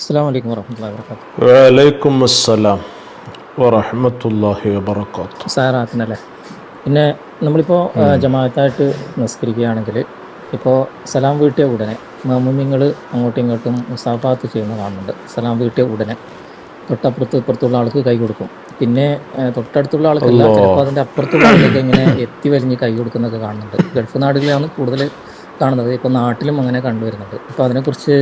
അസ്സാം വലൈക്കും വർഹമത്തല്ലാ വർക്കാത്തു വലൈക്കും അസ്സലാം വറഹമത്തല്ലാഹി വബർക്കാത്തു സാറാത്തിനല്ലേ? പിന്നെ നമ്മളിപ്പോൾ ജമാഅത്തായിട്ട് നിസ്കരിക്കുകയാണെങ്കിൽ ഇപ്പോൾ സലാം വീട്ടിയ ഉടനെ മാമുമ്യങ്ങൾ അങ്ങോട്ടും ഇങ്ങോട്ടും മുസാഫാത്ത് ചെയ്യുന്ന കാണുന്നുണ്ട് സലാം വീട്ടിയ ഉടനെ തൊട്ടപ്പുറത്ത് ഇപ്പുറത്തുള്ള ആൾക്ക് കൈ കൊടുക്കും. പിന്നെ തൊട്ടടുത്തുള്ള ആൾക്കല്ല ചിലപ്പോൾ അതിന്റെ അപ്പുറത്തുള്ള ആൾക്കൊക്കെ ഇങ്ങനെ എത്തി വലിഞ്ഞ് കൈ കൊടുക്കുന്നൊക്കെ കാണുന്നുണ്ട്. ഗൾഫ് നാടുകളിലാണ് കൂടുതൽ കാണുന്നത്. ഇപ്പോൾ നാട്ടിലും അങ്ങനെ കണ്ടുവരുന്നുണ്ട്. അപ്പോൾ അതിനെക്കുറിച്ച്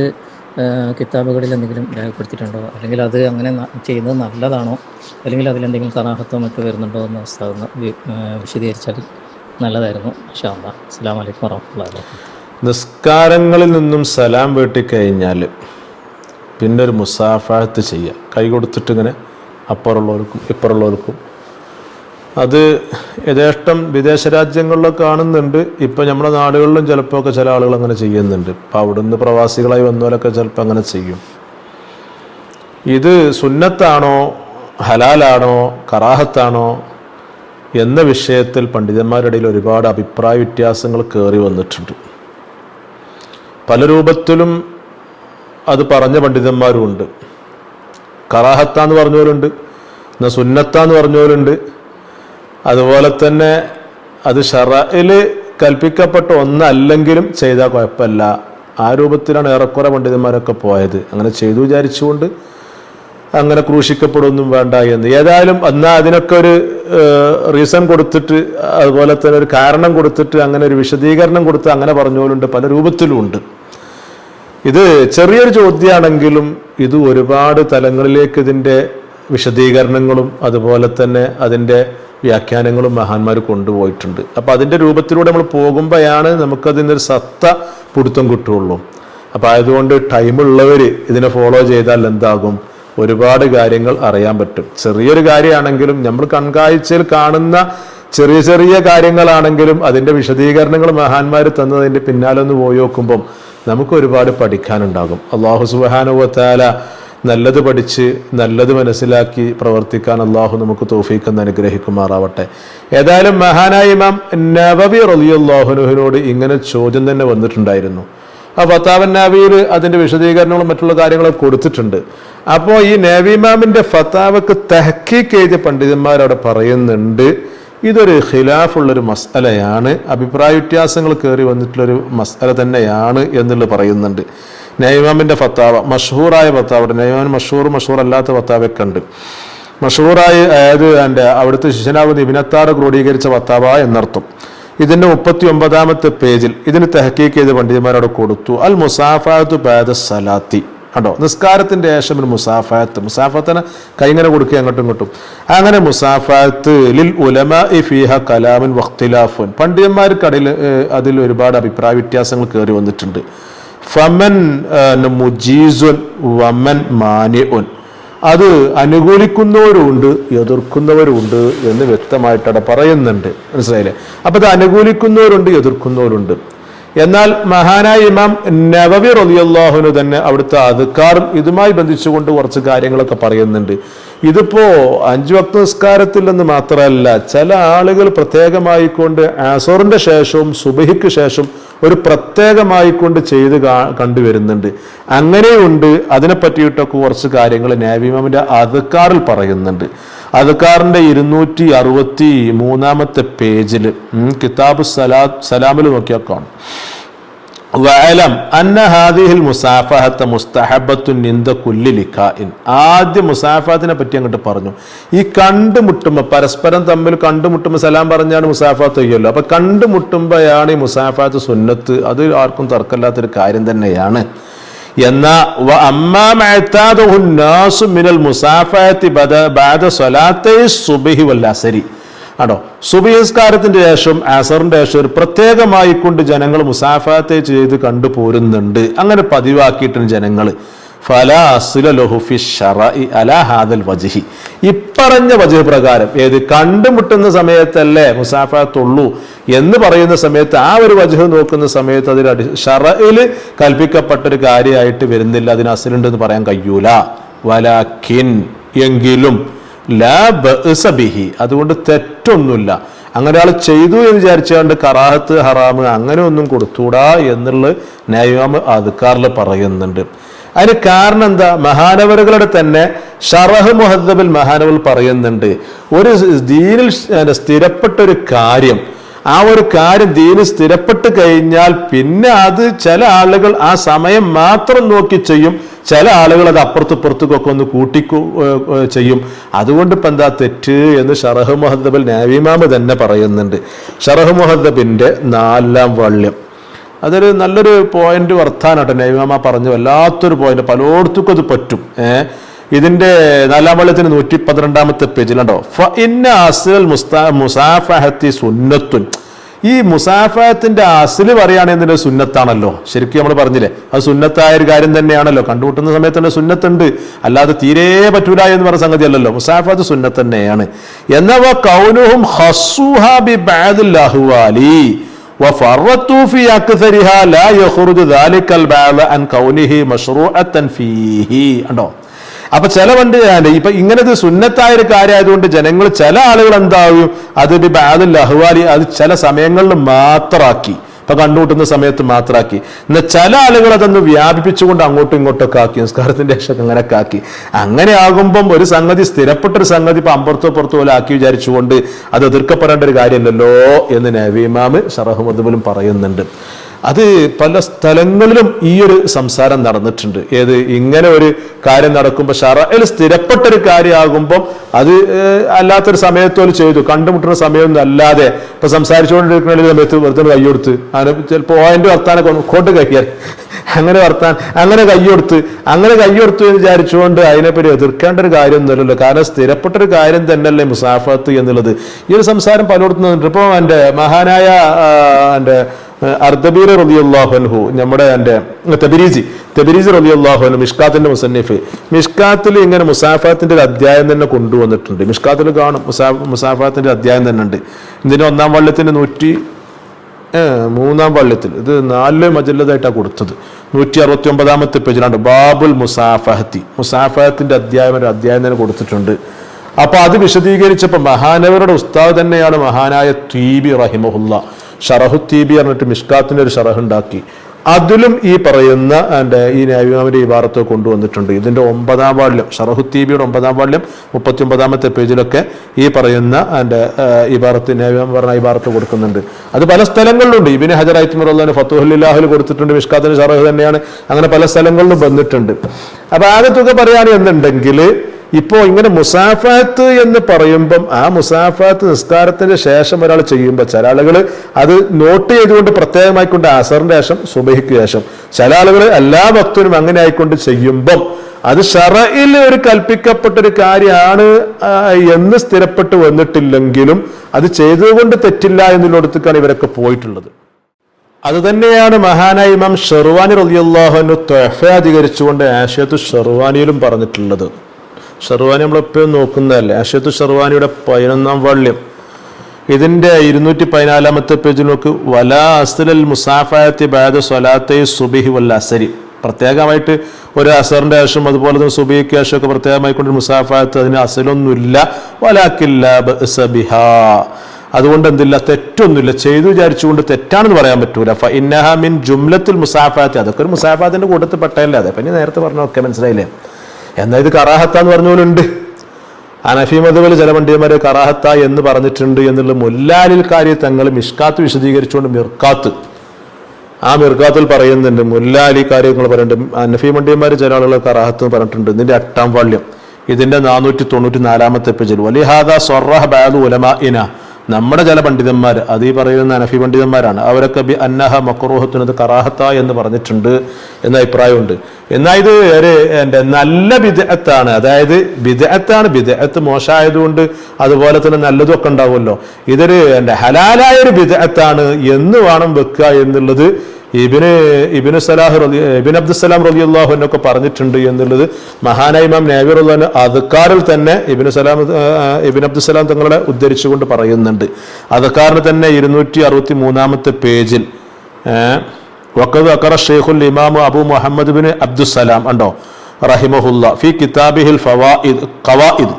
കിതാബുകളിൽ എന്തെങ്കിലും രേഖപ്പെടുത്തിയിട്ടുണ്ടോ? അല്ലെങ്കിൽ അത് അങ്ങനെ ചെയ്യുന്നത് നല്ലതാണോ? അല്ലെങ്കിൽ അതിലെന്തെങ്കിലും കറാഹത്തോ മറ്റോ വരുന്നുണ്ടോ എന്ന് വിശദീകരിച്ചാൽ നല്ലതായിരുന്നു. ഷാ അസ്സാം വലൈക്കും വാബറകാതുഹു. നിസ്കാരങ്ങളിൽ നിന്നും സലാം വീട്ടിക്കഴിഞ്ഞാൽ പിന്നെ ഒരു മുസാഫാത്ത് ചെയ്യുക കൈ കൊടുത്തിട്ട് ഇങ്ങനെ അപ്പുറമുള്ളവർക്കും ഇപ്പുറമുള്ളവർക്കും അത് യഥേഷ്ടം വിദേശ രാജ്യങ്ങളിലൊക്കെ കാണുന്നുണ്ട്. ഇപ്പം നമ്മുടെ നാടുകളിലും ചിലപ്പോൾ ഒക്കെ ചില ആളുകൾ അങ്ങനെ ചെയ്യുന്നുണ്ട്. ഇപ്പം അവിടുന്ന് പ്രവാസികളായി വന്നവരൊക്കെ ചിലപ്പോൾ അങ്ങനെ ചെയ്യും. ഇത് സുന്നത്താണോ ഹലാലാണോ കറാഹത്താണോ എന്ന വിഷയത്തിൽ പണ്ഡിതന്മാരുടെ ഇടയിൽ ഒരുപാട് അഭിപ്രായ വ്യത്യാസങ്ങൾ കയറി വന്നിട്ടുണ്ട്. പല രൂപത്തിലും അത് പറഞ്ഞ പണ്ഡിതന്മാരുമുണ്ട് കറാഹത്താന്ന് പറഞ്ഞവരുണ്ട്. എന്നാൽ സുന്നത്താന്ന് പറഞ്ഞവരുണ്ട്. അതുപോലെ തന്നെ അത് ഷറയിൽ കൽപ്പിക്കപ്പെട്ട ഒന്നല്ലെങ്കിലും ചെയ്താൽ കുഴപ്പമില്ല. ആ രൂപത്തിലാണ് ഏറെക്കുറെ പണ്ഡിതന്മാരൊക്കെ പോയത്. അങ്ങനെ ചെയ്തു വിചാരിച്ചുകൊണ്ട് അങ്ങനെ ക്രൂശിക്കപ്പെടുമൊന്നും വേണ്ട എന്ന്. ഏതായാലും എന്നാൽ അതിനൊക്കെ ഒരു റീസൺ കൊടുത്തിട്ട് അതുപോലെ തന്നെ ഒരു കാരണം കൊടുത്തിട്ട് അങ്ങനെ ഒരു വിശദീകരണം കൊടുത്ത് അങ്ങനെ പറഞ്ഞവരുണ്ട് പല രൂപത്തിലുമുണ്ട്. ഇത് ചെറിയൊരു ചോദ്യമാണെങ്കിലും ഇത് ഒരുപാട് തലങ്ങളിലേക്ക് ഇതിന്റെ വിശദീകരണങ്ങളും അതുപോലെ തന്നെ അതിന്റെ വ്യാഖ്യാനങ്ങളും മഹാന്മാർ കൊണ്ടുപോയിട്ടുണ്ട്. അപ്പോൾ അതിന്റെ രൂപത്തിലൂടെ നമ്മൾ പോകുമ്പോഴാണ് നമുക്കതിനൊരു സത്ത പിടുത്തം കിട്ടുള്ളൂ അപ്പോൾ ആയതുകൊണ്ട് ടൈമുള്ളവർ ഇതിനെ ഫോളോ ചെയ്താൽ എന്താകും? ഒരുപാട് കാര്യങ്ങൾ അറിയാൻ പറ്റും. ചെറിയൊരു കാര്യമാണെങ്കിലും നമ്മൾ കൺകാഴ്ചയിൽ കാണുന്ന ചെറിയ ചെറിയ കാര്യങ്ങളാണെങ്കിലും അതിന്റെ വിശദീകരണങ്ങൾ മഹാന്മാർ തന്നതിന്റെ പിന്നാലെ ഒന്ന് പോയി നോക്കുമ്പം നമുക്ക് ഒരുപാട് പഠിക്കാനുണ്ടാകും. അള്ളാഹു സുബാനുവത്താല നല്ലത് പഠിച്ച് നല്ലത് മനസ്സിലാക്കി പ്രവർത്തിക്കാൻ അള്ളാഹു നമുക്ക് തോഫീക്കെന്ന് അനുഗ്രഹിക്കുമാറാവട്ടെ. ഏതായാലും മഹാനായ ഇമാം നബബി റലിയുല്ലാഹുനുഹിനോട് ഇങ്ങനെ ചോദ്യം തന്നെ വന്നിട്ടുണ്ടായിരുന്നു. ആ ഫത്താവൻ നാവിയിൽ അതിന്റെ വിശദീകരണങ്ങളും മറ്റുള്ള കാര്യങ്ങളും കൊടുത്തിട്ടുണ്ട്. അപ്പോൾ ഈ നേവിമാമിന്റെ ഫത്താവക്ക് തഹക്കീക്ക് എഴുതിയ പണ്ഡിതന്മാരവിടെ പറയുന്നുണ്ട് ഇതൊരു ഖിലാഫുള്ളൊരു മസ്അലയാണ് അഭിപ്രായ വ്യത്യാസങ്ങൾ കയറി വന്നിട്ടുള്ളൊരു മസ്അല തന്നെയാണ് എന്നുള്ളത് പറയുന്നുണ്ട്. നൈമാമിന്റെ ഫത്താവ മഷഹൂറായ ഫത്താവ. നൈമാൻ മഷഹൂർ മഷഹൂർ അല്ലാത്ത ഫത്താവൊക്കെ ഉണ്ട്. മഷൂറായ അതായത് എന്റെ അവിടുത്തെ ശിശനാവ് ഇബിനത്താറ് ക്രോഡീകരിച്ച ഫത്താവ എന്നർത്ഥം. ഇതിന്റെ മുപ്പത്തി ഒമ്പതാമത്തെ പേജിൽ ഇതിന് തെഹക്കീക്ക് ചെയ്ത് പണ്ഡിതന്മാരോട് കൊടുത്തു. അൽ മുസാഫാത്ത് ബാദ സലാത്തി. കണ്ടോ? നിസ്കാരത്തിന്റെ ശേഷം ഒരു മുസാഫാത്ത്. മുസാഫത്തിന് കൈങ്ങനെ കൊടുക്കുക അങ്ങോട്ടും ഇങ്ങോട്ടും. അങ്ങനെ മുസാഫാത്ത് ലിൽ ഉലമ ഫീഹ കലാമൻ വഖ്തിലാഫുൻ. പണ്ഡിതന്മാർക്കടയിൽ അതിൽ ഒരുപാട് അഭിപ്രായ വ്യത്യാസങ്ങൾ കയറി വന്നിട്ടുണ്ട്. ഫമൻ മുജീസുൻ വമൻ മാനിഉൻ. അത് അനുകൂലിക്കുന്നവരുണ്ട് എതിർക്കുന്നവരുണ്ട് എന്ന് വ്യക്തമായിട്ടവിടെ പറയുന്നുണ്ട്. മനസ്സിലായില്ലേ? അപ്പൊ അത് അനുകൂലിക്കുന്നവരുണ്ട് എതിർക്കുന്നവരുണ്ട്. എന്നാൽ മഹാനായ ഇമാം നവവി റലിയല്ലാഹുന് തന്നെ അവിടുത്തെ അധികാരം ഇതുമായി ബന്ധിച്ചുകൊണ്ട് കുറച്ച് കാര്യങ്ങളൊക്കെ പറയുന്നുണ്ട്. ഇതിപ്പോ അഞ്ചു വക്ത നിസ്കാരത്തിൽ നിന്ന് മാത്രമല്ല ചില ആളുകൾ പ്രത്യേകമായിക്കൊണ്ട് ആസോറിന്റെ ശേഷവും സുബഹിക്ക് ശേഷം ഒരു പ്രത്യേകമായിക്കൊണ്ട് ചെയ്ത് കണ്ടുവരുന്നുണ്ട്. അങ്ങനെയുണ്ട് അതിനെ പറ്റിയിട്ടൊക്കെ കുറച്ച് കാര്യങ്ങൾ നാവിമാമിന്റെ അധികാറിൽ പറയുന്നുണ്ട്. അധികാറിന്റെ ഇരുന്നൂറ്റി അറുപത്തി മൂന്നാമത്തെ പേജിൽ കിതാബ് സലാ സലാമിൽ നോക്കിയാൽ കാണും. വഅലം അന്ന ഹാദിഹിൽ മുസാഫഹത്ത മുസ്തഹബത്തുൻ നിന്ദ കുല്ലി ലിഖാഇൻ. ആദ്യ മുസാഫാത്തിനെ പറ്റി അങ്ങോട്ട് പറഞ്ഞു. ഈ കണ്ടുമുട്ടുമ്പോൾ പരസ്പരം തമ്മിൽ കണ്ടുമുട്ടുമ്പോൾ സലാം പറഞ്ഞാണ് മുസാഫാത്ത് ചെയ്യുമല്ലോ അപ്പൊ കണ്ടുമുട്ടുമ്പോഴാണ് ഈ മുസാഫാത്ത് സുന്നത്ത്. അത് ആർക്കും തർക്കമില്ലാത്തൊരു കാര്യം തന്നെയാണ്. എന്നാ വ അമ്മാ ആണോ? സുബഹിസ്കാരത്തിന്റെ ശേഷം അസറിന്റെ ശേഷം ഒരു പ്രത്യേകമായി കൊണ്ട് ജനങ്ങൾ മുസാഫാത്തെ ചെയ്ത് കണ്ടു പോരുന്നുണ്ട് അങ്ങനെ പതിവാക്കിയിട്ടുണ്ട് ജനങ്ങൾ വജ്ഹി. ഇപ്പറഞ്ഞ വജഹ് പ്രകാരം ഏത് കണ്ടുമുട്ടുന്ന സമയത്തല്ലേ മുസാഫാത്തുള്ളൂ എന്ന് പറയുന്ന സമയത്ത് ആ ഒരു വജഹ് നോക്കുന്ന സമയത്ത് അതിൽ അടി ഷറയിൽ കൽപ്പിക്കപ്പെട്ട ഒരു കാര്യമായിട്ട് വരുന്നില്ല. അതിന് അസിലുണ്ടെന്ന് പറയാൻ കഴിയൂല. വലാഖിൻ എങ്കിലും ലാ ബിഹി. അതുകൊണ്ട് തെറ്റൊന്നുമില്ല. അങ്ങനെ ആൾ ചെയ്തു എന്ന് വിചാരിച്ചുകൊണ്ട് കറാഹത്ത് ഹറാമ് അങ്ങനെ ഒന്നും കൊടുത്തൂടാ എന്നുള്ള നയമ അധികാറിൽ പറയുന്നുണ്ട്. അതിന് കാരണം എന്താ? മഹാനവറുകളുടെ തന്നെ ഷറഹ് മുഹദ്ദബിൽ മഹാനവൽ പറയുന്നുണ്ട്. ഒരു ദീനിൽ സ്ഥിരപ്പെട്ട ഒരു കാര്യം. ആ ഒരു കാര്യം ദീനിൽ സ്ഥിരപ്പെട്ട് കഴിഞ്ഞാൽ പിന്നെ അത് ചില ആളുകൾ ആ സമയം മാത്രം നോക്കി ചെയ്യും. ചില ആളുകൾ അത് അപ്പുറത്ത് ഇപ്പുറത്തേക്കൊക്കെ ഒന്ന് കൂട്ടിക്കു ചെയ്യും. അതുകൊണ്ട് ഇപ്പം എന്താ തെറ്റ് എന്ന് ഷറഹ് മുഹദ്ദബിൽ നാവിമാമ് തന്നെ പറയുന്നുണ്ട്. ഷറഹ് മുഹദ്ദബിന്റെ നാലാം വള്യം അതൊരു നല്ലൊരു പോയിന്റ് വർത്താനാട്ടോ. നൈമാമ പറഞ്ഞു വല്ലാത്തൊരു പോയിന്റ് പലയിടത്തും അത് പറ്റും. ഏഹ് ഇതിന്റെ നാലാം വള്ളത്തിന് നൂറ്റി പന്ത്രണ്ടാമത്തെ പേജിലുണ്ടോ? ഫ ഇന്ന അസ്ൽ മുസ്താ മുസാഫഹത്തി സുന്നത്തുൻ. ഈ മുസാഫത്തിന്റെ അസിൽ പറയുകയാണെങ്കിൽ സുന്നത്താണല്ലോ. ശരിക്കും നമ്മൾ പറഞ്ഞില്ലേ അത് സുന്നത്തായ ഒരു കാര്യം തന്നെയാണല്ലോ. കണ്ടുമുട്ടുന്ന സമയത്ത് തന്നെ സുന്നത്തുണ്ട്. അല്ലാതെ തീരെ പറ്റൂല എന്ന് പറഞ്ഞ സംഗതി അല്ലല്ലോ മുസാഫത്ത് സുന്നത്ത് തന്നെയാണ്. എന്നവ കൗനുഹും ഹസുഹാ അപ്പൊ ചില വണ്ടി ഇപ്പൊ ഇങ്ങനെ ഒരു സുന്നത്തായ ഒരു കാര്യമായതുകൊണ്ട് ജനങ്ങൾ ചില ആളുകൾ എന്താകും? അത് ബാദുൽ അഹ്വാലി അത് ചില സമയങ്ങളിൽ മാത്രമാക്കി ഇപ്പൊ കണ്ടുകൂട്ടുന്ന സമയത്ത് മാത്രമാക്കി എന്നാൽ ചില ആളുകൾ അതൊന്ന് വ്യാപിപ്പിച്ചുകൊണ്ട് അങ്ങോട്ടും ഇങ്ങോട്ടൊക്കെ ആക്കി. നിസ്കാരത്തിന്റെ ശേഷം അങ്ങനെയൊക്കെ ആക്കി. അങ്ങനെ ആകുമ്പം ഒരു സംഗതി സ്ഥിരപ്പെട്ട ഒരു സംഗതി ഇപ്പൊ അമ്പുറത്തോ പുറത്തോ പോലെ ആക്കി വിചാരിച്ചുകൊണ്ട് അത് എതിർക്കപ്പെടേണ്ട ഒരു കാര്യമല്ലല്ലോ എന്ന് നവീമാമ് ഷറഹുമദുബലും പറയുന്നുണ്ട്. അത് പല സ്ഥലങ്ങളിലും ഈ ഒരു സംസാരം നടന്നിട്ടുണ്ട്. ഏത് ഇങ്ങനെ ഒരു കാര്യം നടക്കുമ്പോൾ ഷറയിൽ സ്ഥിരപ്പെട്ട ഒരു കാര്യമാകുമ്പോൾ അത് അല്ലാത്തൊരു സമയത്തോട് ചെയ്തു. കണ്ടുമുട്ടുന്ന സമയമൊന്നും അല്ലാതെ ഇപ്പൊ സംസാരിച്ചുകൊണ്ടിരിക്കുന്ന സമയത്ത് വെറുതെ കൈയ്യൊടുത്ത് അങ്ങനെ ചിലപ്പോൾ ഓയന്റെ വർത്താനൊക്കെ ഒന്ന് കൊണ്ട് കഴിയാൻ അങ്ങനെ വർത്താൻ അങ്ങനെ കയ്യൊടുത്ത് അങ്ങനെ കയ്യൊടുത്തു എന്ന് വിചാരിച്ചുകൊണ്ട് അതിനെപ്പറ്റി എതിർക്കേണ്ട ഒരു കാര്യമൊന്നുമില്ലല്ലോ. കാരണം സ്ഥിരപ്പെട്ട ഒരു കാര്യം തന്നെയല്ലേ മുസാഫത്ത് എന്നുള്ളത്. ഈ ഒരു സംസാരം പലയിടത്തും ഇപ്പോൾ എന്റെ മഹാനായ എന്റെ അർദബീർ റലിയുല്ലാഹുൻഹു നമ്മുടെ എന്റെ തെബിരീജി തെബിരീജി റലിയുല്ലാഹുനു മിഷ്കാത്തിന്റെ മുസന്നിഫ് മിഷ്കാത്തിൽ ഇങ്ങനെ മുസാഫാത്തിന്റെ ഒരു അധ്യായം തന്നെ കൊണ്ടുവന്നിട്ടുണ്ട്. മിഷ്കാത്തിൽ കാണും മുസാ മുസാഫാത്തിന്റെ അധ്യായം തന്നെ ഉണ്ട്. ഇതിന് ഒന്നാം വള്ളത്തിന്റെ നൂറ്റി മൂന്നാം വള്ളത്തിൽ ഇത് നാല് മജല്ലതായിട്ടാണ് കൊടുത്തത്. നൂറ്റി അറുപത്തി ഒമ്പതാമത്തെ പേജിലാണ് ബാബുൽ മുസാഫഹത്തി മുസാഫഹത്തിന്റെ അധ്യായം ഒരു അധ്യായം തന്നെ കൊടുത്തിട്ടുണ്ട്. അപ്പൊ അത് വിശദീകരിച്ചപ്പോൾ മഹാനവരുടെ ഉസ്താദ് തന്നെയാണ് മഹാനായ തീബി റഹിമഹുല്ല. ഷറഹു തീബി പറഞ്ഞിട്ട് മിഷ്കാത്തിന്റെ ഒരു ഷറഹ് ഉണ്ടാക്കി അതിലും ഈ പറയുന്ന എന്റെ ഈ ന്യായമാവിന്റെ ഇബാറത്ത് കൊണ്ടുവന്നിട്ടുണ്ട്. ഇതിന്റെ ഒമ്പതാം വാള്യം ഷറഹുത്തീബിയുടെ ഒമ്പതാം വാള്യം മുപ്പത്തി ഒമ്പതാമത്തെ പേജിലൊക്കെ ഈ പറയുന്ന എന്റെ ഇബാറത്ത് ന്യായം പറഞ്ഞ ഇബാറത്ത് കൊടുക്കുന്നുണ്ട്. അത് പല സ്ഥലങ്ങളിലുണ്ട്. ഇബിന് ഹജർ ഐത്മറുള്ളതിന് ഫത്തുഹുല്ലാഹിൽ കൊടുത്തിട്ടുണ്ട്. മിഷ്കാത്തിന് ഷറഹ് തന്നെയാണ്. അങ്ങനെ പല സ്ഥലങ്ങളിലും വന്നിട്ടുണ്ട്. അപ്പോൾ ആകെ തുക പറയുകയാണെന്നുണ്ടെങ്കിൽ ഇപ്പോ ഇങ്ങനെ മുസാഫാത്ത് എന്ന് പറയുമ്പം ആ മുസാഫാത്ത് നിസ്കാരത്തിന് ശേഷം ഒരാൾ ചെയ്യുമ്പോൾ ചില ആളുകൾ അത് നോട്ട് ചെയ്തുകൊണ്ട് പ്രത്യേകമായിക്കൊണ്ട് അസറിന്റെ ശേഷം സുബഹിക്ക് ശേഷം. ചില ആളുകൾ എല്ലാ ഭക്തരും അങ്ങനെ ആയിക്കൊണ്ട് ചെയ്യുമ്പം അത് ഷറയിൽ ഒരു കൽപ്പിക്കപ്പെട്ട ഒരു കാര്യമാണ് എന്ന് സ്ഥിരപ്പെട്ട് വന്നിട്ടില്ലെങ്കിലും അത് ചെയ്തുകൊണ്ട് തെറ്റില്ല എന്നുള്ളടത്തേക്കാണ് ഇവരൊക്കെ പോയിട്ടുള്ളത്. അത് തന്നെയാണ് മഹാനായ ഇമാം ഷെർവാനി റലിയല്ലാഹുവിന് ത്വഫ അധികരിച്ചുകൊണ്ട് ആശയത്ത് ഷെർവാനിയിലും പറഞ്ഞിട്ടുള്ളത്. ഷെർവാനി നമ്മളെപ്പോഴും നോക്കുന്നതല്ലേ? ആഷയത്തു ഷെർവാനിയുടെ പതിനൊന്നാം വള്യം ഇതിന്റെ ഇരുന്നൂറ്റി പതിനാലാമത്തെ പേജിൽ നോക്ക് വലാ അസ്ലൽ മുസാഫായത്തി ബാദ സ്വലാത്തെ സുബിഹി വല്ല അസരി. പ്രത്യേകമായിട്ട് ഒരു അസറിന്റെ ആവശ്യം അതുപോലെ തന്നെ സുബിക്ക് പ്രത്യേകമായി കൊണ്ട് മുസാഫായത്ത് അതിന് അസലൊന്നുമില്ല. വലാക്കില്ല ബഅസ ബിഹാ. അതുകൊണ്ട് എന്തില്ല? തെറ്റൊന്നുമില്ല. ചെയ്തു വിചാരിച്ചുകൊണ്ട് തെറ്റാണെന്ന് പറയാൻ പറ്റൂല. ഇന്നഹ മിൻ ജുംലത്തിൽ മുസാഫാത്തി അതൊക്കെ ഒരു മുസാഫാത്തിന്റെ കൂട്ടത്തിൽ പെട്ടല്ലേ അതെ പിന്നെ നേരത്തെ പറഞ്ഞൊക്കെ മനസ്സിലായില്ലേ? എന്നാൽ ഇത് കറാഹത്താന്ന് എന്ന് പോലെ ഉണ്ട്. അനഫി മധുബൽ ചില പണ്ഡിതന്മാരെ കറാഹത്ത എന്ന് പറഞ്ഞിട്ടുണ്ട് എന്നുള്ള മുല്ലാലിൽ കാര്യ തങ്ങൾ മിഷ്കാത്ത് വിശദീകരിച്ചുകൊണ്ട് മിർക്കാത്ത് ആ മിർക്കാത്തിൽ പറയുന്നുണ്ട് മുല്ലാലി കാര്യങ്ങൾ പറയുന്നുണ്ട് അനഫി പണ്ഡിതന്മാർ ചില ആളുകൾ കറാഹത്ത് എന്ന് പറഞ്ഞിട്ടുണ്ട്. ഇതിന്റെ എട്ടാം പാള്യം ഇതിന്റെ നാനൂറ്റി തൊണ്ണൂറ്റി നാലാമത്തെ പേജിൽ. വലിഹാദ സൊറഹ് ബാദ് ഉലമ ഇന നമ്മുടെ ചില പണ്ഡിതന്മാർ അത് ഈ പറയുന്ന അനഫി പണ്ഡിതന്മാരാണ് അവരൊക്കെ ബി അന്നഹ മക്രൂഹത്തിനത് കറാഹത്ത എന്ന് പറഞ്ഞിട്ടുണ്ട് എന്ന അഭിപ്രായമുണ്ട്. എന്നാൽ ഇത് ഒരു എന്റെ നല്ല വിദഗ്ധത്താണ് അതായത് വിദഗ്ധത്താണ് വിദഗ്ധത്ത് മോശമായതുകൊണ്ട് അതുപോലെ തന്നെ നല്ലതൊക്കെ ഉണ്ടാവുമല്ലോ. ഇതൊരു എന്റെ ഹലാലായ ഒരു വിദഗ്ധത്താണ് എന്ന് വേണം വെക്കുക എന്നുള്ളത് ഇബിന് ഇബിന് സലാഹ് റലി ഇബിൻ അബ്ദുസലാം അള്ളാഹു എന്നൊക്കെ പറഞ്ഞിട്ടുണ്ട് എന്നുള്ളത് മഹാനായ ഇമാം നാബിർ അള്ളഹാൻ തന്നെ ഇബിന് സലാം ഇബിൻ അബ്ദുസലാം തങ്ങളെ ഉദ്ധരിച്ചുകൊണ്ട് പറയുന്നുണ്ട്. അദ്ക്കാറിന് തന്നെ ഇരുന്നൂറ്റി അറുപത്തി മൂന്നാമത്തെ പേജിൽ വക്കത് അക്കറ ഷെയ്ഖുൽ ഇമാം അബു മുഹമ്മദ് ബിൻ അബ്ദുസലാം ഉണ്ടോ? റഹിമഹുല്ല ഫി കിതാബിഹിൽ ഫവായിദ് ഖവായിദ്.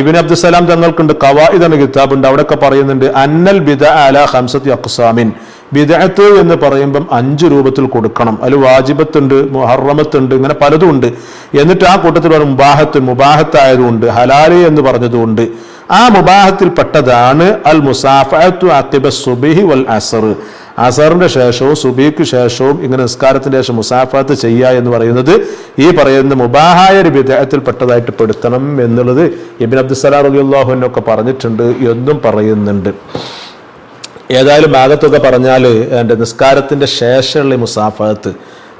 ഇബിൻ അബ്ദുസലാം തങ്ങൾക്കുണ്ട് ഖവായിദ് എന്ന കിതാബുണ്ട്. അവിടെയൊക്കെ പറയുന്നുണ്ട് അന്നൽ ബിദ അല ഹംസത്തി അക്സാമിൻ ബിദഅത്ത് എന്ന് പറയുമ്പം അഞ്ച് രൂപത്തിൽ കൊടുക്കണം. അതിൽ വാജിബത്തുണ്ട് മുഹറമത്തുണ്ട് ഇങ്ങനെ പലതും ഉണ്ട്. എന്നിട്ട് ആ കൂട്ടത്തിൽ പറഞ്ഞ മുബാഹത്ത് മുബാഹത്തായതുകൊണ്ട് ഹലാൽ എന്ന് പറഞ്ഞതുകൊണ്ട്. ആ മുബാഹത്തിൽ പെട്ടതാണ് അൽ മുസാഫത്തു വൽ അസർ. അസറിന്റെ ശേഷവും സുബിക്ക് ശേഷവും ഇങ്ങനെ നിസ്കാരത്തിന്റെ ശേഷം മുസാഫത്ത് ചെയ്യുക എന്ന് പറയുന്നത് ഈ പറയുന്ന മുബാഹായ ഒരു വിദേഹത്തിൽ പെട്ടതായിട്ട് പെടുത്തണം എന്നുള്ളത് ഇബിൻ അബ്ദുസലാം അലിയുള്ളാഹുവിനൊക്കെ പറഞ്ഞിട്ടുണ്ട് എന്നും പറയുന്നുണ്ട്. ഏതായാലും ഭാഗത്തൊക്കെ പറഞ്ഞാൽ എന്റെ നിസ്കാരത്തിന്റെ ശേഷമുള്ള ഈ മുസാഫത്ത്.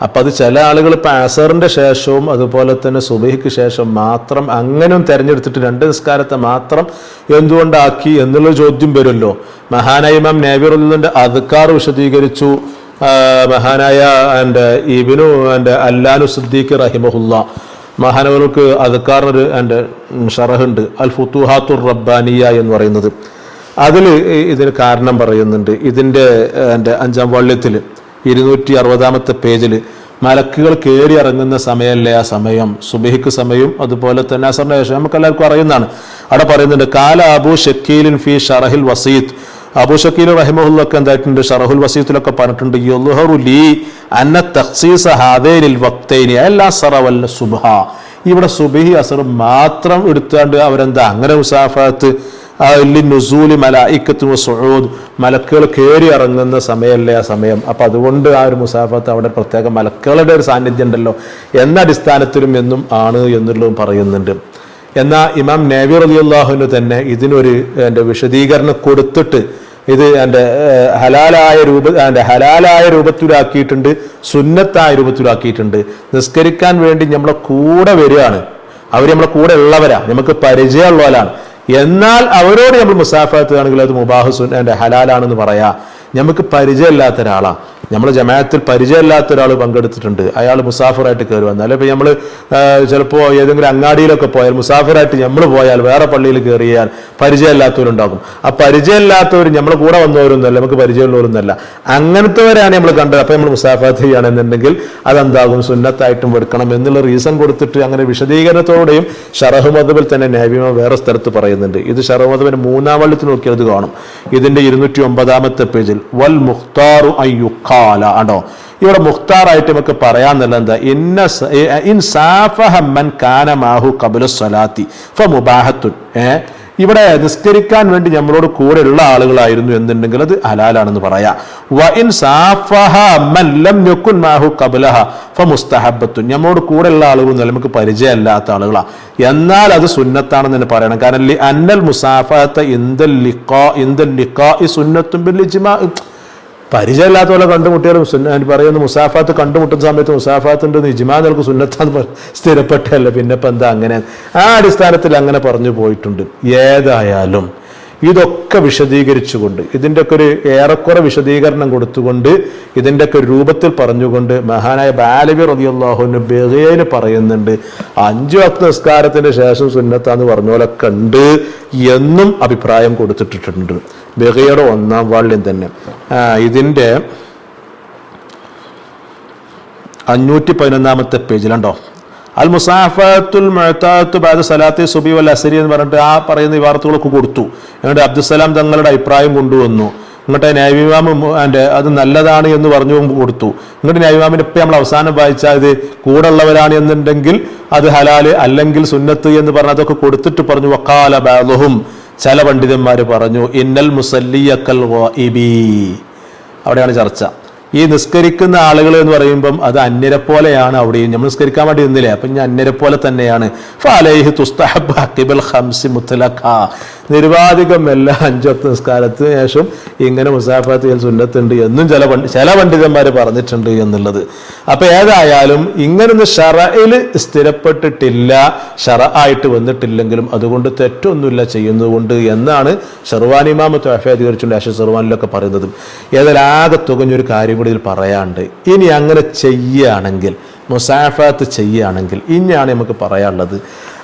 അപ്പം അത് ചില ആളുകൾ ഇപ്പം അസറിന്റെ ശേഷവും അതുപോലെ തന്നെ സുബഹിക്ക് ശേഷം മാത്രം അങ്ങനെയും തിരഞ്ഞെടുത്തിട്ട് രണ്ട് നിസ്കാരത്തെ മാത്രം എന്തുകൊണ്ടാക്കി എന്നുള്ള ചോദ്യം വരുമല്ലോ. മഹാനായ ഇമാം നേബിറുദ്ദിന്റെ അദ്ക്കാർ വിശദീകരിച്ചു. മഹാനായ എന്റെ ഇബിനു എന്റെ അല്ലാനു സിദ്ദീഖ് റഹിമഹുല്ല. മഹാനവർക്ക് അദ്ക്കാറിനൊരു എന്റെ ഷറഹുണ്ട്. അൽ ഫുത്തുഹാത്തുർ റബ്ബാനിയ എന്ന് പറയുന്നത്. അതിൽ ഇതിന് കാരണം പറയുന്നുണ്ട്. ഇതിന്റെ എന്റെ അഞ്ചാം വള്ള്യത്തിൽ ഇരുന്നൂറ്റി അറുപതാമത്തെ പേജിൽ മലക്കുകൾ കയറി ഇറങ്ങുന്ന സമയമല്ലേ ആ സമയം? സുബഹിക്ക് സമയം അതുപോലെ തന്നെ അസറിന്റെ ശേഷം നമുക്ക് എല്ലാവർക്കും അറിയുന്നതാണ്. അവിടെ പറയുന്നുണ്ട് കാല അബു ഷക്കീലിൻ ഫി ഷറഹിൽ വസീദ് അബു ഷക്കീൽ റഹിമഹുല്ലൊക്കെ എന്തായിട്ടുണ്ട്? ഷറഹുൽ വസീത്തിലൊക്കെ പറഞ്ഞിട്ടുണ്ട് ലീ അന്ന സുബഹ. ഇവിടെ സുബഹി അസർ മാത്രം എടുത്താണ്ട് അവരെന്താ അങ്ങനെ മുസാഫത്ത് നുസൂലി മലായിക്കത്തു സുഹൂദ് മലക്കുകൾ കയറി ഇറങ്ങുന്ന സമയമല്ലേ ആ സമയം? അപ്പം അതുകൊണ്ട് ആ ഒരു മുസാഫത്ത് അവിടെ പ്രത്യേകം മലക്കുകളുടെ ഒരു സാന്നിധ്യം ഉണ്ടല്ലോ എന്ന അടിസ്ഥാനത്തിലും എന്നും ആണ് എന്നുള്ളതും പറയുന്നുണ്ട്. എന്നാൽ ഇമാം നേവി റലിയുള്ളാഹുവിന് തന്നെ ഇതിനൊരു എന്റെ വിശദീകരണം കൊടുത്തിട്ട് ഇത് എന്റെ ഹലാലായ രൂപ എന്റെ ഹലാലായ രൂപത്തിലാക്കിയിട്ടുണ്ട് സുന്നത്തായ രൂപത്തിലാക്കിയിട്ടുണ്ട്. നിസ്കരിക്കാൻ വേണ്ടി നമ്മളെ കൂടെ വരികയാണ്. അവർ നമ്മളെ കൂടെ ഉള്ളവരാ. നമുക്ക് പരിചയമുള്ളവരാണ്. എന്നാൽ അവരോട് നമ്മൾ മുസാഫാത്ത് ആണെങ്കിൽ അത് മുബാഹു സുൻ എന്റെ ഹലാലാണെന്ന് പറയാ. നമുക്ക് പരിചയമില്ലാത്ത ഒരാളാ. നമ്മൾ ജമാഅത്തിൽ പരിചയമില്ലാത്ത ഒരാൾ പങ്കെടുത്തിട്ടുണ്ട്. അയാൾ മുസാഫറായിട്ട് കയറി വന്നാൽ ഇപ്പം നമ്മൾ ചിലപ്പോൾ ഏതെങ്കിലും അങ്ങാടിയിലൊക്കെ പോയാൽ മുസാഫറായിട്ട് നമ്മൾ പോയാൽ വേറെ പള്ളിയിൽ കയറിയാൽ പരിചയമില്ലാത്തവരുണ്ടാകും. ആ പരിചയമില്ലാത്തവർ നമ്മളെ കൂടെ വന്നവരൊന്നുമല്ല നമുക്ക് പരിചയമുള്ളവരൊന്നുമല്ല. അങ്ങനത്തെവരാണ് നമ്മൾ കണ്ടത്. അപ്പം നമ്മൾ മുസാഫാത്ത് ചെയ്യുകയാണെന്നുണ്ടെങ്കിൽ അതെന്താകും? സുന്നത്തായിട്ടും വെടുക്കണം എന്നുള്ള റീസൺ കൊടുത്തിട്ട് അങ്ങനെ വിശദീകരണത്തോടെയും ഷറഹ് മതബിൽ തന്നെ നേവിമ വേറെ സ്ഥലത്ത് പറയുന്നുണ്ട്. ഇത് ഷറഹ് മതബിന്റെ മൂന്നാം വള്ളത്തിൽ നോക്കിയത് കാണും. ഇതിന്റെ ഇരുന്നൂറ്റി ഒമ്പതാമത്തെ പേജിൽ വൽ മുഖ്താറു അയ്യുഖാല ആണോ ഇവിടെ മുഖ്താറായിട്ട് നമുക്ക് പറയാന്നുള്ളത് എന്താ ഇന്ന ഇൻ സാഫഹ മൻ കാന മാഹു ഖബ്ല സ്വലാത്തി ഫ മുബാഹത്തുൻ ഇവിടെ നിസ്കരിക്കാൻ വേണ്ടി നമ്മളോട് കൂടെ ഉള്ള ആളുകളായിരുന്നു എന്നുണ്ടെങ്കിൽ അത് ഹലാലാണെന്ന് പറയാം. നമ്മളോട് കൂടെ ഉള്ള ആളുകൾ നമുക്ക് പരിചയമല്ലാത്ത ആളുകളാ. എന്നാൽ അത് സുന്നത്താണെന്ന് തന്നെ പറയണം. കാരണം അന്നൽ മുസാഫഹത്ത ഇന്ദൽ ലിഖാ ഇന്ദൽ ലിഖാ സുന്നത്തും ബിൽ ഇജ്മാ പരിചയമില്ലാത്ത പോലെ കണ്ടുമുട്ടിയാലും സുന്ന പറയുന്ന മുസാഫാത്ത് കണ്ടുമുട്ടുന്ന സമയത്ത് മുസാഫാത്തിന്റെ ഇജ്മാ നിൽക്ക് സുന്നത്താന്ന് സ്ഥിരപ്പെട്ടല്ല പിന്നെ ഇപ്പം എന്താ അങ്ങനെ? ആ അടിസ്ഥാനത്തിൽ അങ്ങനെ പറഞ്ഞു പോയിട്ടുണ്ട്. ഏതായാലും ഇതൊക്കെ വിശദീകരിച്ചുകൊണ്ട് ഇതിന്റെയൊക്കെ ഒരു ഏറെക്കുറെ വിശദീകരണം കൊടുത്തുകൊണ്ട് ഇതിന്റെയൊക്കെ ഒരു രൂപത്തിൽ പറഞ്ഞുകൊണ്ട് മഹാനായ ബാലവി റതിയുള്ളാഹുവിന് ബഹേന് പറയുന്നുണ്ട് അഞ്ചു വക്ത നിസ്കാരത്തിന്റെ ശേഷം സുന്നത്താന്ന് പറഞ്ഞ പോലെ കണ്ട് എന്നും അഭിപ്രായം കൊടുത്തിട്ടിട്ടുണ്ട്. ബഹയുടെ ഒന്നാം വാള്യം തന്നെ. ഇതിന്റെ അഞ്ഞൂറ്റി പതിനൊന്നാമത്തെ പേജിലുണ്ടോ? അൽ മുസാഫത്തുൽ മുഴത്താത്തു ബാദ് സലാത്തി സുബി വൽ അസരി എന്ന് പറഞ്ഞിട്ട് ആ പറയുന്ന ഈ വാർത്തകളൊക്കെ കൊടുത്തു. എന്നിട്ട് അബ്ദുസലാം തങ്ങളുടെ അഭിപ്രായം കൊണ്ടുവന്നു. എന്നിട്ട് നൈവിമാം എന്റെ അത് നല്ലതാണ് എന്ന് പറഞ്ഞു കൊടുത്തു. ഇങ്ങോട്ട് നൈവിമാമിന് ഇപ്പം നമ്മൾ അവസാനം വായിച്ചാൽ ഇത് കൂടെ ഉള്ളവരാണ് എന്നുണ്ടെങ്കിൽ അത് ഹലാൽ അല്ലെങ്കിൽ സുന്നത്ത് എന്ന് പറഞ്ഞ് അതൊക്കെ കൊടുത്തിട്ട് പറഞ്ഞു വക്കാല ബാലുഹും ചില പണ്ഡിതന്മാർ പറഞ്ഞു ഇന്നൽ മുസല്ലിയക്കൽ ഇബി അവിടെയാണ് ചർച്ച. ഈ നിസ്കരിക്കുന്ന ആളുകൾ എന്ന് പറയുമ്പം അത് അന്യരെ പോലെയാണ് അവിടെയും. നമ്മൾ നിസ്കരിക്കാൻ വേണ്ടി നിന്നില്ലേ? അപ്പം ഞാൻ അന്യരെ പോലെ തന്നെയാണ് ഫാലൈഹി തുസ്തഹബ് ഹംസി മുത്തലഖ. നിരുപാധികം എല്ലാ അഞ്ചത്ത് നിസ്കാരത്തിന് ശേഷം ഇങ്ങനെ മുസാഫത്തിൽ സുന്നത്തുണ്ട് എന്നും ചില പണ്ഡി ചില പണ്ഡിതന്മാർ പറഞ്ഞിട്ടുണ്ട് എന്നുള്ളത്. അപ്പൊ ഏതായാലും ഇങ്ങനൊന്ന് ഷറയിൽ സ്ഥിരപ്പെട്ടിട്ടില്ല ഷറ ആയിട്ട് വന്നിട്ടില്ലെങ്കിലും അതുകൊണ്ട് തെറ്റൊന്നുമില്ല ചെയ്യുന്നതുകൊണ്ട് എന്നാണ് ഷെർവാനിമാമ ത്വഫ അധികരിച്ചുകൊണ്ട് അഷ ഷെർവാനിലൊക്കെ പറയുന്നത്. ഏതായാലും തുകഞ്ഞൊരു കാര്യം കൂടി ഇതിൽ പറയാണ്ട് ഇനി അങ്ങനെ ചെയ്യുകയാണെങ്കിൽ മുസാഫാത്ത് ചെയ്യുകയാണെങ്കിൽ ഇനിയാണ് നമുക്ക് പറയാനുള്ളത്.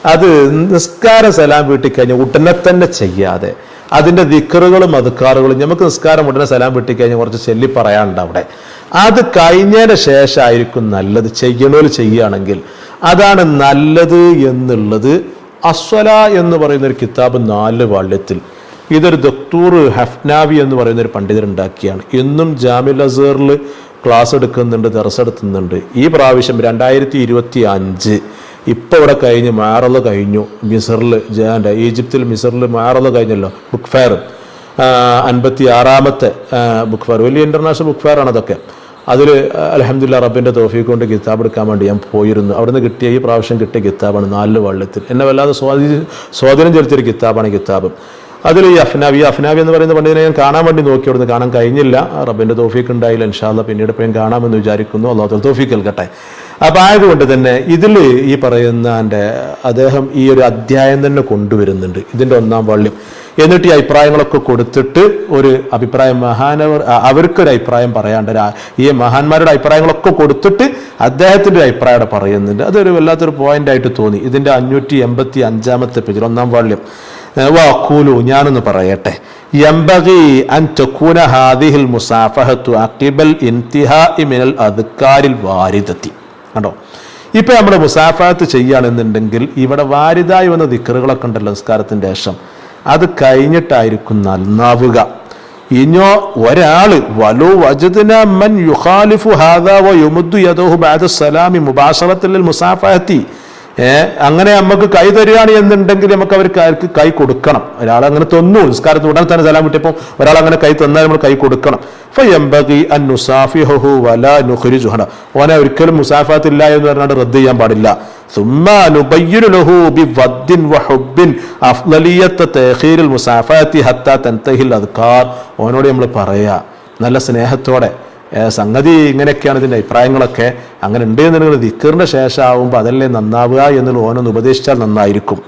അത് നിസ്കാര സലാം വീട്ടി കഴിഞ്ഞാൽ ഉടനെ തന്നെ ചെയ്യാതെ അതിന്റെ ദിക്കറുകളും അതുക്കാറുകളും നമുക്ക് നിസ്കാരം ഉടനെ സലാം വീട്ടി കഴിഞ്ഞാൽ കുറച്ച് ചൊല്ലി പറയാനുണ്ട് അവിടെ. അത് കഴിഞ്ഞതിന് ശേഷമായിരിക്കും നല്ലത്. ചെയ്യണോൽ ചെയ്യുകയാണെങ്കിൽ അതാണ് നല്ലത് എന്നുള്ളത്. അസ്വല എന്ന് പറയുന്ന ഒരു കിതാബ് നാല് വാള്യത്തിൽ. ഇതൊരു ദക്തൂർ ഹഫ്നാവി എന്ന് പറയുന്ന ഒരു പണ്ഡിതരുണ്ടാക്കിയാണ് എന്നും ജാമിൽ അസറിൽ ക്ലാസ് എടുക്കുന്നുണ്ട് ദർസ് എടുക്കുന്നുണ്ട്. ഈ പ്രാവശ്യം രണ്ടായിരത്തി ഇരുപത്തി അഞ്ച് ഇപ്പോൾ ഇവിടെ കഴിഞ്ഞ് മാറൽ കഴിഞ്ഞു. മിസറിൽ ജാന്റെ ഈജിപ്തിൽ മിസറിൽ മാറൽ കഴിഞ്ഞല്ലോ. ബുക്ക് ഫെയർ അൻപത്തി ആറാമത്തെ ബുക്ക് ഫെയർ വലിയ ഇന്റർനാഷണൽ ബുക്ക് ഫെയർ ആണ് അതൊക്കെ. അതിൽ അലഹമ്മദില്ല റബ്ബിന്റെ തോഫീക്ക് കൊണ്ട് കിതാബ് എടുക്കാൻ വേണ്ടി ഞാൻ പോയിരുന്നു. അവിടുന്ന് കിട്ടിയ ഈ പ്രാവശ്യം കിട്ടിയ കിതാബാണ് നാല് വള്ളത്തിൽ. എന്നെ വല്ലാതെ സ്വാധീ സ്വാധീനം ചെലുത്തിയൊരു കിതാബാണ് കിതാബ്. അതിൽ ഈ അഫ്നാവി ഈ അഫ്നാവി എന്ന് പറയുന്ന പണ്ഡിതനെ ഞാൻ കാണാൻ വേണ്ടി നോക്കി അവിടുന്ന് കാണാൻ കഴിഞ്ഞില്ല. റബ്ബിന്റെ തോഫീക്ക് ഉണ്ടായില്ല. ഇൻഷാല്ല പിന്നീട് ഇപ്പോൾ ഞാൻ കാണാമെന്ന് വിചാരിക്കുന്നു. അള്ളാഹു തോഫീക്ക് നൽകട്ടെ. അപ്പം ആയതുകൊണ്ട് തന്നെ ഇതിൽ ഈ പറയുന്ന എന്റെ അദ്ദേഹം ഈ ഒരു അധ്യായം തന്നെ കൊണ്ടുവരുന്നുണ്ട് ഇതിന്റെ ഒന്നാം വള്ളിയും. എന്നിട്ട് ഈ അഭിപ്രായങ്ങളൊക്കെ കൊടുത്തിട്ട് ഒരു അഭിപ്രായം മഹാനവർ അവർക്കൊരു അഭിപ്രായം പറയാണ്ട് ഈ മഹാന്മാരുടെ അഭിപ്രായങ്ങളൊക്കെ കൊടുത്തിട്ട് അദ്ദേഹത്തിന്റെ അഭിപ്രായം അവിടെ പറയുന്നുണ്ട്. അതൊരു വല്ലാത്തൊരു പോയിന്റ് ആയിട്ട് തോന്നി. ഇതിന്റെ അഞ്ഞൂറ്റി എൺപത്തി അഞ്ചാമത്തെ പേജിൽ ഒന്നാം വാള്യം വാക്കൂലു ഞാനൊന്ന് പറയട്ടെ. യംബഗി അൻ തക്കൂന ഹാദിഹിൽ മുസാഫഹത്തു അക്കിബൽ ഇൻതിഹാഇ മിനൽ അദ്കാരിൽ വാരിദത്തി. കണ്ടോ? ഇപ്പൊ നമ്മൾ മുസാഫാത്ത് ചെയ്യുകയാണെന്നുണ്ടെങ്കിൽ ഇവിടെ വാരിതായി വന്ന ദിക്കറുകളൊക്കെ ഉണ്ടല്ലോ നിസ്കാരത്തിന്റെ ശേഷം. അത് കഴിഞ്ഞിട്ടായിരിക്കും നന്നാവുക. ഇനിയോ ഒരാൾ വലു വജദ്ന മൻ യുഖാലിഫു ഹാദാ വ യുമുദ്ദു യദഹു ബഅദ സലാമി മുബാഷറത്തിൽ മുസാഫഹത്തി ഏ അങ്ങനെ നമുക്ക് കൈ തരികയാണ് എന്നുണ്ടെങ്കിൽ നമുക്ക് അവർക്ക് അവർക്ക് കൈ കൊടുക്കണം. ഒരാൾ അങ്ങനെ തന്നു. നിസ്കാരത്തിൽ ഉടനെ തന്നെ സ്ഥലം കിട്ടിയപ്പോൾ ഒരാൾ അങ്ങനെ കൈ തന്നാൽ നമ്മൾ കൈ കൊടുക്കണം. ഓനെ ഒരിക്കലും മുസാഫാത്തില്ല എന്ന് പറഞ്ഞാൽ റദ്ദ് ചെയ്യാൻ പാടില്ല. തൻതഹിൽ ഓനോട് നമ്മൾ പറയാ നല്ല സ്നേഹത്തോടെ സംഗതി ഇങ്ങനെയൊക്കെയാണ് ഇതിന്റെ അഭിപ്രായങ്ങളൊക്കെ. അങ്ങനെ ഉണ്ട് എന്നുണ്ടെങ്കിൽ ദിക്കറിന്റെ ശേഷം ആവുമ്പോൾ അതല്ലേ നന്നാവുക എന്നുള്ള ഓനൊന്ന് ഉപദേശിച്ചാൽ നന്നായിരിക്കും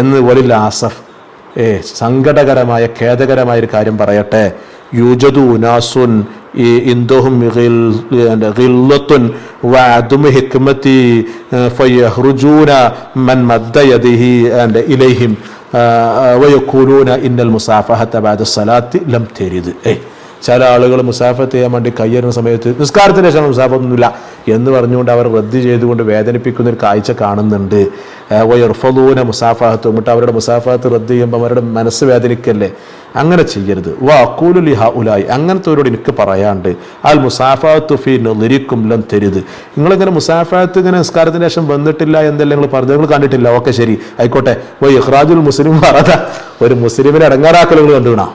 എന്ന് ഒരു ആസഫ്. ഏ സങ്കടകരമായ ഖേദകരമായ ഒരു കാര്യം പറയട്ടെ. യുജതു ഉനാസുൻ ഈ ഇന്ദുഹും ഗില്ലത്തുൻ വഅദുമു ഹിക്മതി ഫയഹ്റുജൂന മൻ മദ്ദ യദിഹി ആൻഡ് ഇലൈഹിം വയഖൂലൂന ഇന്നൽ മുസാഫഹത ബഅദ സലാത്തി ലം തേരിത് ഏയ് ചില ആളുകൾ മുസാഫത്ത് ചെയ്യാൻ വേണ്ടി കയ്യേറുന്ന സമയത്ത് നിസ്കാരത്തിന് ശേഷം മുസാഫത്തൊന്നുമില്ല എന്ന് പറഞ്ഞുകൊണ്ട് അവർ റദ്ദ് ചെയ്തുകൊണ്ട് വേദനിപ്പിക്കുന്ന ഒരു കാഴ്ച കാണുന്നുണ്ട്. വയർഫലൂന മുസാഫാഹത്ത് എന്നിട്ട് അവരുടെ മുസാഫാത്ത് റദ്ദ് ചെയ്യുമ്പോൾ അവരുടെ മനസ്സ് വേദനിക്കല്ലേ? അങ്ങനെ ചെയ്യരുത്. വാ അക്കൂലു ലിഹ ഉലായി അങ്ങനത്തെവരോട് എനിക്ക് പറയാണ്ട് അൽ മുസാഫാത്ത് ഫീ ലിരിക്കും ലം തരുത് നിങ്ങളിങ്ങനെ മുസാഫാത്ത് ഇങ്ങനെ നിസ്കാരത്തിന് ശേഷം വന്നിട്ടില്ല എന്തല്ല നിങ്ങൾ പറഞ്ഞു നിങ്ങൾ കണ്ടിട്ടില്ല. ഓക്കെ ശരി. ആയിക്കോട്ടെ. വൈ ഇഹ്റാജുൽ മുസ്ലിം പറത ഒരു മുസ്ലിമിനെ അടങ്ങാറാക്കൽ നിങ്ങൾ കണ്ടുകണോ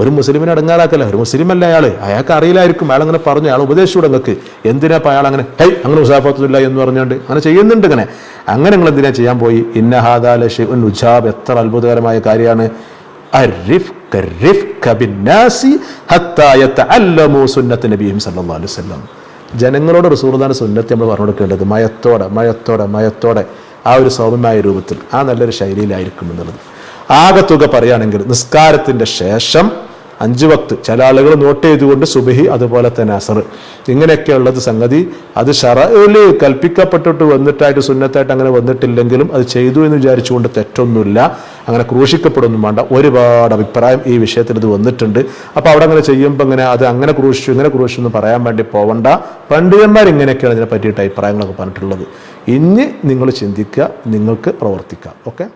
ഒരു മുസ്ലിമിനെ അടങ്ങാറാക്കല്ല ഒരു മുസ്ലിം അല്ല അയാൾ അയാൾക്ക് അറിയില്ലായിരിക്കും. അയാൾ അങ്ങനെ പറഞ്ഞു. അയാൾ ഉപദേശിച്ചു നിങ്ങൾക്ക്. എന്തിനാ അയാൾ അങ്ങനെ ഹൈ അങ്ങനെ ഉസാഫത്തില്ല എന്ന് പറഞ്ഞുകൊണ്ട് അങ്ങനെ ചെയ്യുന്നുണ്ട് ഇങ്ങനെ. അങ്ങനെ നിങ്ങൾ എന്തിനാ ചെയ്യാൻ പോയി? ഇന്നഹാദാല ഉജാബ് എത്ര അത്ഭുതകരമായ കാര്യമാണ്. ജനങ്ങളോട് റസൂർദാന സുന്നത്ത് നമ്മൾ പറഞ്ഞു കൊടുക്കേണ്ടത്. മയത്തോടെ മയത്തോടെ മയത്തോടെ ആ ഒരു സൗമ്യമായ രൂപത്തിൽ ആ നല്ലൊരു ശൈലിയിലായിരിക്കും എന്നുള്ളത്. ആകത്തുക പറയുകയാണെങ്കിൽ നിസ്കാരത്തിന്റെ ശേഷം അഞ്ച് വക്ത് ചില ആളുകൾ നോട്ട് ചെയ്തുകൊണ്ട് സുബഹി അതുപോലെ തന്നെ അസർ. ഇങ്ങനെയൊക്കെ ഉള്ളത് സംഗതി. അത് ഷറയിൽ കൽപ്പിക്കപ്പെട്ടിട്ട് വന്നിട്ടായിട്ട് സുന്നത്തായിട്ട് അങ്ങനെ വന്നിട്ടില്ലെങ്കിലും അത് ചെയ്തു എന്ന് വിചാരിച്ചുകൊണ്ട് തെറ്റൊന്നുമില്ല. അങ്ങനെ ക്രൂശിക്കപ്പെടുന്നു വേണ്ട. ഒരുപാട് അഭിപ്രായം ഈ വിഷയത്തിൽ ഇത് വന്നിട്ടുണ്ട്. അപ്പോൾ അവിടെ അങ്ങനെ ചെയ്യുമ്പോൾ ഇങ്ങനെ അത് അങ്ങനെ ക്രൂശിച്ചു ഇങ്ങനെ ക്രൂശിച്ചു എന്ന് പറയാൻ വേണ്ടി പോവണ്ട. പണ്ഡിതന്മാർ ഇങ്ങനെയൊക്കെയാണ് ഇതിനെ പറ്റിയിട്ട് അഭിപ്രായങ്ങളൊക്കെ പറഞ്ഞിട്ടുള്ളത്. ഇനി നിങ്ങൾ ചിന്തിക്കുക നിങ്ങൾക്ക് പ്രവർത്തിക്കുക ഓക്കെ?